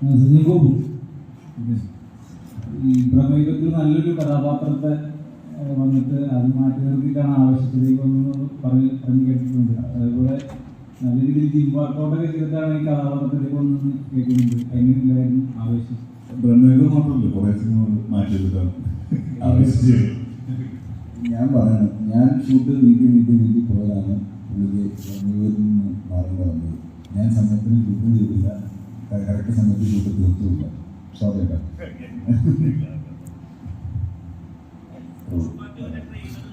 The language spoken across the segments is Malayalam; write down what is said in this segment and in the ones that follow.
സഞ്ജയ് ഗോപു. ഈ പ്രമേയത്തിൽ നല്ലൊരു കഥാപാത്രത്തെ വന്നിട്ട് അത് മാറ്റി നിർത്തിയിട്ടാണ് ആവശ്യത്തിലേക്ക് വന്നത് പറഞ്ഞ് പറഞ്ഞു കേട്ടിട്ടുണ്ട് അതേപോലെ നല്ല രീതിയിൽ ടീം വർക്കൗട്ടൊക്കെ ചെയ്തിട്ടാണ് ഈ കഥാപാത്രത്തിലേക്ക് വന്നത് കേൾക്കുന്നുണ്ട് അതിനുണ്ടായിരുന്നു ആവേശം ബ്രഹ്മയുഗം മാത്രമല്ല കുറേ സിനിമകൾ മാറ്റിയെടുത്താണ് ആവേശിച്ചു ഞാൻ പറയണം. ഞാൻ ഷൂട്ട് നീട്ടി നീട്ടി നീട്ടി പോയതാണ് പുള്ളിക്ക് ബ്രഹ്മയുഗത്തിൽ നിന്ന് മാറേണ്ടി ഞാൻ സമയത്തിന് ഷൂട്ടും ചെയ്തില്ല കറക്റ്റ് സമയത്ത് ഷൂട്ട് തീർത്തുമില്ല. സോറി കേട്ടോ. മറ്റൊരു ട്രെയിലർ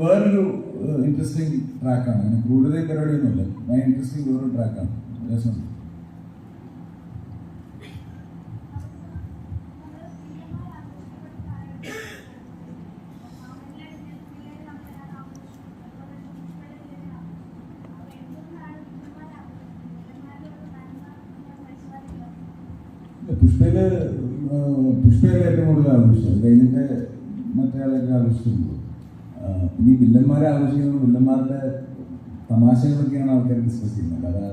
വേറൊരു ഇൻട്രസ്റ്റിംഗ് ട്രാക്കാണ് അങ്ങനെ കൂടുതൽ പരിപാടിയൊന്നുമില്ല. ഭയങ്കര ഇൻട്രസ്റ്റിംഗ് വേറൊരു ട്രാക്കാണ് രസം. പുഷ്പയിൽ പുഷ്പയിലെ ഏറ്റവും കൂടുതൽ ആഘോഷിച്ചു അത് കഴിഞ്ഞിട്ട് മറ്റേ ആളെയൊക്കെ ഇനി വില്ലന്മാരെ ആഘോഷിക്കുന്നത് വില്ലന്മാരുടെ തമാശകളൊക്കെയാണ് ആൾക്കാർ ഡിസ്കസ് ചെയ്യുന്നത്. അല്ലാതെ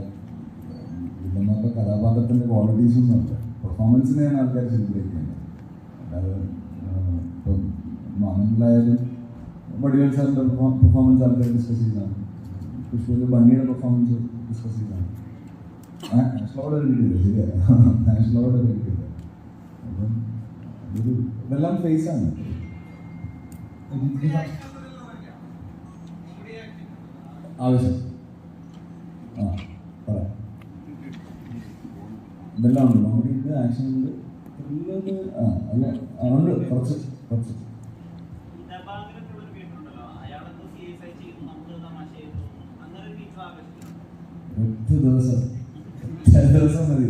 വില്ലന്മാരുടെ കഥാപാത്രത്തിന്റെ ക്വാളിറ്റീസ് ഉണ്ട് പെർഫോമൻസിനെയാണ് ആൾക്കാർ ചിന്തിക്കുന്നത്. അല്ലാതെ ഇപ്പം മാനങ്ങളായാലും വടിവേൽ സാറിന്റെ പെർഫോമൻസ് ആൾക്കാർ ഡിസ്കസ് ചെയ്യുന്നതാണ്. പുഷ്പയിൽ ഭംഗിയുടെ പെർഫോമൻസ് ഡിസ്കസ് നാഷണൽ അവാർഡ് കിട്ടിയില്ല ശരിയാ. നാഷണൽ അവാർഡ് കിട്ടിയില്ല അപ്പം ഇതെല്ലാം ആണ്. ആവശ്യം ആ പറയാം ഇതെല്ലാം ഉണ്ട്? നമ്മുടെ ഉണ്ട് ആക്ഷൻ ഉണ്ട് ആ അല്ല ആ, കുറച്ച് കുറച്ച്. എട്ട് ദിവസം. എട്ട് ദിവസം മതി.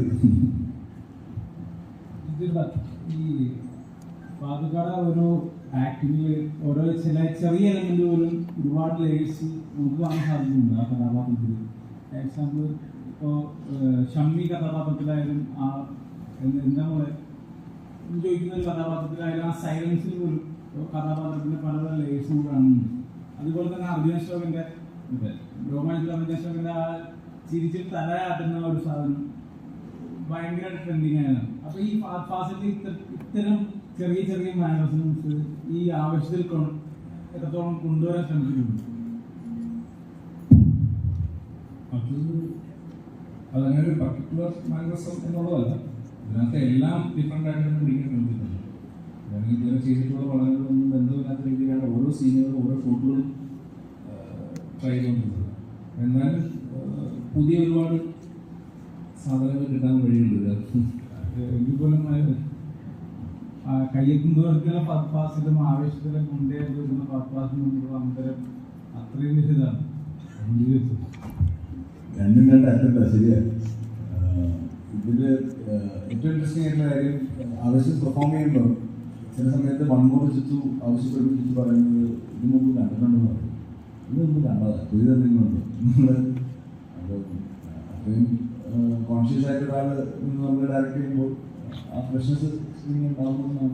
ഈ പാതുകാട ഒരു ആക്ടിങ്ങിൽ ഓരോ ചില ചെറിയ എലമെന്റ് പോലും ഒരുപാട് ലേയേഴ്സ് നമുക്ക് കാണാൻ സാധിക്കുന്നുണ്ട് ആ കഥാപാത്രത്തിൽ. എക്സാമ്പിൾ ഇപ്പോൾ ഷമ്മി കഥാപാത്രത്തിലായാലും ആ എന്ത് പോലെ ചോദിക്കുന്ന ഒരു കഥാപാത്രത്തിലായാലും ആ സൈലൻസിൽ പോലും ഒരു കഥാപാത്രത്തിന് പല പല ലേയേഴ്സ് കൂടെ കാണുന്നുണ്ട്. അതുപോലെ തന്നെ അർജുന ശ്ലോകന്റെ രോമാഞ്ചിൽ അർജുന ശ്ലോകന്റെ ആ ചിരിച്ചിട്ട് തലയാട്ടുന്ന ഒരു സാധനം ഭയങ്കര ട്രെൻഡിങ് അപ്പോൾ അപ്പൊ ഈ ഫാസിലിറ്റി ഇത്തരം ചെറിയ ചെറിയ മാനേജ്മെന്റ്സ് ഈ ആവശ്യത്തിൽ എത്രത്തോളം കൊണ്ടുവരാൻ ശ്രമിക്കുന്നുണ്ട് അത് അതങ്ങനെ ഒരു പർട്ടിക്കുലർ മാനേജ്മെന്റ് എന്നുള്ളതല്ല. ഇതിനകത്ത് എല്ലാം ഡിഫറെന്റ് ആയിട്ട് പിടിക്കാൻ ഞാൻ ഇതുവരെ ചെയ്തിട്ടുള്ള പടങ്ങളിലൊന്നും ബന്ധമില്ലാത്ത രീതിയിലാണ് ഓരോ സീനുകളും ഓരോ ഷോട്ടുകളും ട്രൈ ചെയ്തുകൊണ്ടിരുന്നത്. എന്നാലും പുതിയ ഒരുപാട് സാധനങ്ങൾ കിട്ടാൻ വഴിയുണ്ട്. പോലും എങ്കിൽ പോലും പർപ്പാസിലും ആവേശത്തിലും കൊണ്ടേ വരുന്ന തമ്മിലുള്ള അന്തരം അത്രയും വലുതാണ്. രണ്ടും രണ്ട് അറ്റല്ല ശരിയാ. ആഹ് ഇതിൽ ഏറ്റവും ഇൻട്രസ്റ്റിംഗ് ആയിട്ടുള്ള കാര്യം ആവശ്യം പെർഫോം ചെയ്യുമ്പോൾ ചില സമയത്ത് വൺമോട് ചുറ്റു ആവശ്യപ്പെടുമ്പോൾ ചുറ്റു പറയുന്നത് ഇത് മുമ്പ് കണ്ടിട്ടുണ്ടെന്ന് പറയും. ഇത് മുമ്പ് കണ്ടതാണ് പുതിയ എന്തെങ്കിലും നമ്മൾ അപ്പം അത്രയും കോൺഷ്യസ് ആയിട്ട് ഒരാൾ നമ്മൾ ഡയറക്റ്റ് ചെയ്യുമ്പോൾ ఆ ఫ్రెషర్స్ బాగున్నాం